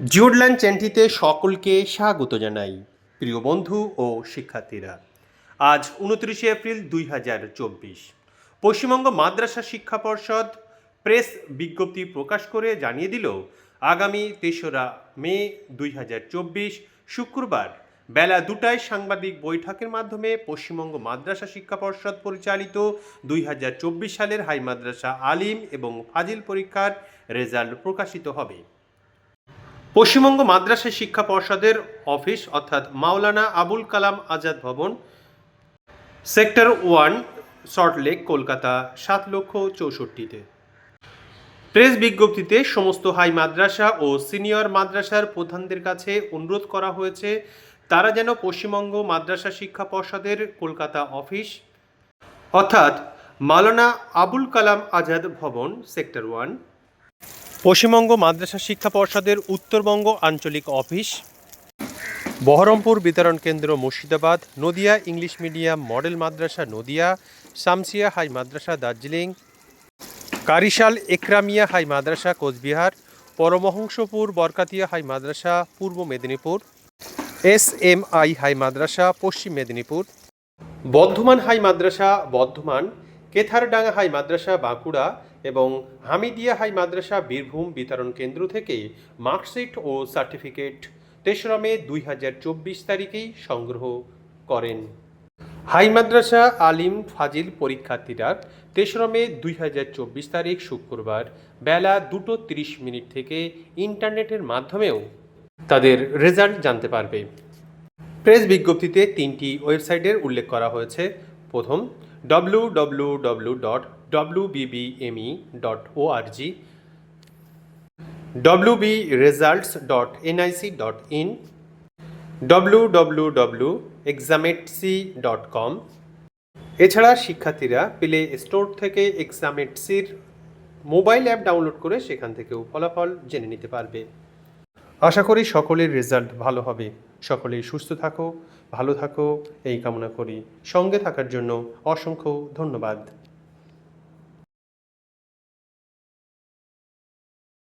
জিওডল্যান্ড চ্যানেলটিতে সকলকে স্বাগত জানাই, প্রিয় বন্ধু ও শিক্ষার্থীরা। আজ উনত্রিশে এপ্রিল দুই হাজার চব্বিশ। পশ্চিমবঙ্গ মাদ্রাসা শিক্ষা পর্ষদ প্রেস বিজ্ঞপ্তি প্রকাশ করে জানিয়ে দিল, আগামী তেসরা মে দুই হাজার চব্বিশ, শুক্রবার বেলা দুটায় সাংবাদিক বৈঠকের মাধ্যমে পশ্চিমবঙ্গ মাদ্রাসা শিক্ষা পর্ষদ পরিচালিত দুই হাজার চব্বিশ সালের হাই মাদ্রাসা আলিম এবং ফাজিল পরীক্ষার রেজাল্ট প্রকাশিত হবে। পশ্চিমবঙ্গ মাদ্রাসা শিক্ষা পর্ষদের অফিস, অর্থাৎ মাওলানা আবুল কালাম আজাদ ভবন, সেক্টর ওয়ান সল্টলেক কলকাতা, সাত লক্ষ চৌষট্টিতে। প্রেস বিজ্ঞপ্তিতে সমস্ত হাই মাদ্রাসা ও সিনিয়র মাদ্রাসার প্রধানদের কাছে অনুরোধ করা হয়েছে, তারা যেন পশ্চিমবঙ্গ মাদ্রাসা শিক্ষা পর্ষদের কলকাতা অফিস, অর্থাৎ মাওলানা আবুল কালাম আজাদ ভবন, সেক্টর ওয়ান পশ্চিমবঙ্গ মাদ্রাসা শিক্ষা পর্ষদের উত্তরবঙ্গ আঞ্চলিক অফিস, বহরমপুর বিতরণ কেন্দ্র Murshidabad, Nadia English medium model Madrasa Nadia, Shamsia high Madrasa Darjeeling, Karishal Ekramia high Madrasa Coochbehar, Paramhansapur Barkatia high Madrasa Purba Medinipur, S M I high Madrasa Paschim Medinipur, Bardhaman high Madrasa Bardhaman কেথারডাঙ্গা high মাদ্রাসা, বাঁকুড়া এবং হামিদিয়া হাই মাদ্রাসা বীরভূম বিতরণ কেন্দ্র থেকে মার্কশিট ও সার্টিফিকেট তেসরা মে দুই হাজার চব্বিশ তারিখেই সংগ্রহ করেন। হাই মাদ্রাসা আলিম ফাজিল পরীক্ষার্থীরা তেসরা মে দুই হাজার চব্বিশ তারিখ শুক্রবার বেলা দুটো তিরিশ মিনিট থেকে ইন্টারনেটের মাধ্যমেও তাদের রেজাল্ট জানতে পারবে। প্রেস বিজ্ঞপ্তিতে তিনটি ওয়েবসাইটের উল্লেখ করা হয়েছে। প্রথম W W W dot W BBME dot O R G W B results dot NIC dot in W W W exametc dot com এছাড়া শিক্ষার্থীরা প্লে স্টোর থেকে এক্সামেটসির মোবাইল অ্যাপ ডাউনলোড করে সেখান থেকেও ফলাফল জেনে নিতে পারবে। আশা করি সকলের রেজাল্ট ভালো হবে। সকলেই সুস্থ থাকো, ভালো থাকো, এই কামনা করি। সঙ্গে থাকার জন্য অসংখ্য ধন্যবাদ।